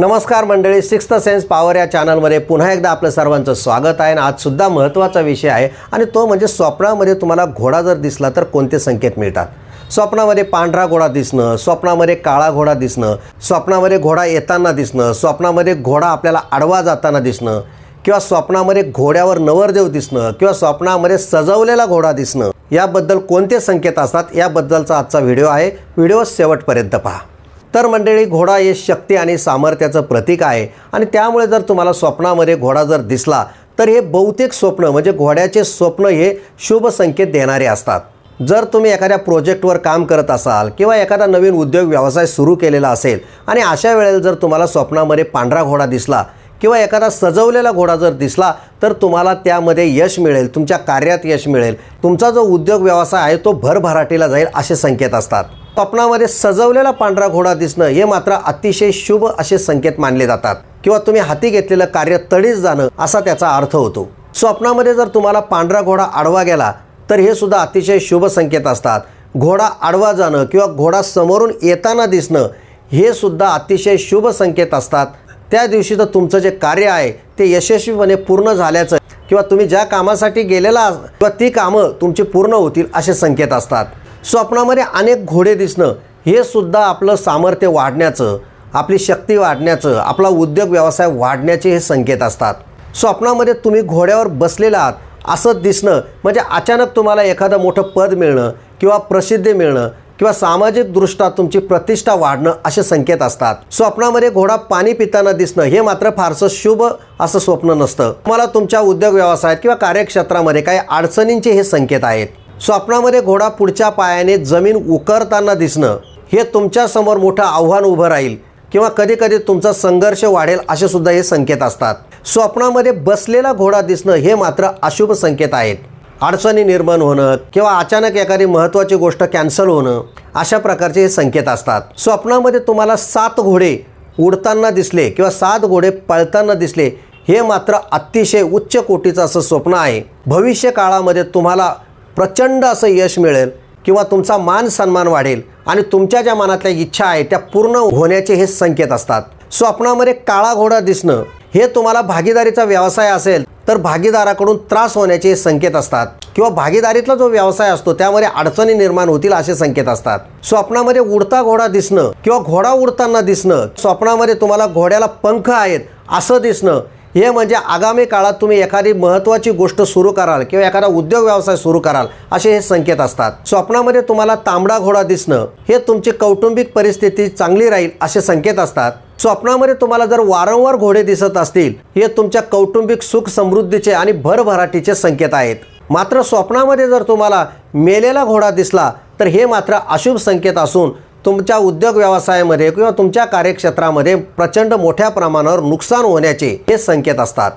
नमस्कार मंडळी sixth sense power या चॅनलमध्ये पुन्हा एकदा आपलं सर्वांचं स्वागत आहे आणि आजसुद्धा महत्त्वाचा विषय आहे आणि तो म्हणजे स्वप्नामध्ये तुम्हाला घोडा जर दिसला तर कोणते संकेत मिळतात? स्वप्नामध्ये पांढरा घोडा दिसणं स्वप्नामध्ये काळा घोडा दिसणं स्वप्नामध्ये घोडा येताना दिसणं स्वप्नामध्ये घोडा आपल्याला आडवा जाताना दिसणं किंवा स्वप्नामध्ये घोड्यावर नवरदेव दिसणं किंवा स्वप्नामध्ये सजवलेला घोडा दिसणं याबद्दल कोणते संकेत असतात? याबद्दलचा आजचा व्हिडिओ आहे. व्हिडिओ शेवटपर्यंत पहा. तर मंडळी घोडा हे शक्ती आणि सामर्थ्याचं प्रतीक आहे. आणि त्यामुळे जर तुम्हाला स्वप्नामध्ये घोडा जर दिसला तर हे बहुतेक स्वप्न म्हणजे घोड्याचे स्वप्न हे शुभ संकेत देणारे असतात. जर तुम्ही एखाद्या प्रोजेक्टवर काम करत असाल किंवा एखादा नवीन उद्योग व्यवसाय सुरू केलेला असेल आणि अशा वेळेला जर तुम्हाला स्वप्नामध्ये पांढरा घोडा दिसला किंवा एखादा सजवलेला घोडा जर दिसला तर तुम्हाला त्यामध्ये यश मिळेल तुमच्या कार्यात यश मिळेल. तुमचा जो उद्योग व्यवसाय आहे तो भरभराटीला जाईल असे संकेत असतात. स्वप्नामध्ये सजवलेला पांढरा घोडा दिसणं हे मात्र अतिशय शुभ असे संकेत मानले जातात. किंवा तुम्ही हाती घेतलेलं कार्य तडीच जाणं असा त्याचा अर्थ होतो. स्वप्नामध्ये जर तुम्हाला पांढरा घोडा आडवा गेला तर हे सुद्धा अतिशय शुभ संकेत असतात. घोडा आडवा जाणं किंवा घोडा समोरून येताना दिसणं हे सुद्धा अतिशय शुभ संकेत असतात. त्या दिवशी तर तुमचं जे कार्य आहे ते यशस्वीपणे पूर्ण झाल्याचं किंवा तुम्ही ज्या कामासाठी गेलेला किंवा ती कामं तुमची पूर्ण होतील असे संकेत असतात. स्वप्नामध्ये अनेक घोडे दिसणं हे सुद्धा आपलं सामर्थ्य वाढण्याचं आपली शक्ती वाढण्याचं आपला उद्योग व्यवसाय वाढण्याचे हे संकेत असतात. स्वप्नामध्ये तुम्ही घोड्यावर बसलेला आहात असं दिसणं म्हणजे अचानक तुम्हाला एखादं मोठं पद मिळणं किंवा प्रसिद्धी मिळणं किंवा सामाजिकदृष्ट्या तुमची प्रतिष्ठा वाढणं असे संकेत असतात. स्वप्नामध्ये घोडा पाणी पिताना दिसणं हे मात्र फारसं शुभ असं स्वप्न नसतं. तुम्हाला तुमच्या उद्योग व्यवसायात किंवा कार्यक्षेत्रामध्ये काही अडचणींचे हे संकेत आहेत. स्वप्नामध्ये घोडा पुढच्या पायाने जमीन उकरताना दिसणं हे तुमच्यासमोर मोठं आव्हान उभं राहील किंवा कधी कधी तुमचा संघर्ष वाढेल असे सुद्धा हे संकेत असतात. स्वप्नामध्ये बसलेला घोडा दिसणं हे मात्र अशुभ संकेत आहेत. अडचणी निर्माण होणं किंवा अचानक एखादी महत्त्वाची गोष्ट कॅन्सल होणं अशा प्रकारचे हे संकेत असतात. स्वप्नामध्ये तुम्हाला सात घोडे उडताना दिसले किंवा सात घोडे पळताना दिसले हे मात्र अतिशय उच्च कोटीचं असं स्वप्न आहे. भविष्य काळामध्ये तुम्हाला प्रचंड असं यश मिळेल किंवा तुमचा मान सन्मान वाढेल आणि तुमच्या ज्या मनातल्या इच्छा आहे त्या पूर्ण होण्याचे हे संकेत असतात. स्वप्नामध्ये काळा घोडा दिसणं हे तुम्हाला भागीदारीचा व्यवसाय असेल तर भागीदाराकडून त्रास होण्याचे हे संकेत असतात. किंवा भागीदारीतला जो व्यवसाय असतो त्यामध्ये अडचणी निर्माण होतील असे संकेत असतात. स्वप्नामध्ये उडता घोडा दिसणं किंवा घोडा उडताना दिसणं स्वप्नामध्ये तुम्हाला घोड्याला पंख आहेत असं दिसणं हे म्हणजे आगामी काळात तुम्ही एखादी महत्त्वाची गोष्ट सुरू कराल किंवा एखादा उद्योग व्यवसाय सुरू कराल असे हे संकेत असतात. स्वप्नामध्ये तुम्हाला तांबडा घोडा दिसणं हे तुमची कौटुंबिक परिस्थिती चांगली राहील असे संकेत असतात. स्वप्नामध्ये तुम्हाला जर वारंवार घोडे दिसत असतील हे तुमच्या कौटुंबिक सुख समृद्धीचे आणि भरभराटीचे संकेत आहेत. मात्र स्वप्नामध्ये जर तुम्हाला मेलेला घोडा दिसला तर हे मात्र अशुभ संकेत असून तुमच्या उद्योग व्यवसायामध्ये किंवा तुमच्या कार्यक्षेत्रामध्ये प्रचंड मोठ्या प्रमाणावर नुकसान होण्याचे हे संकेत असतात.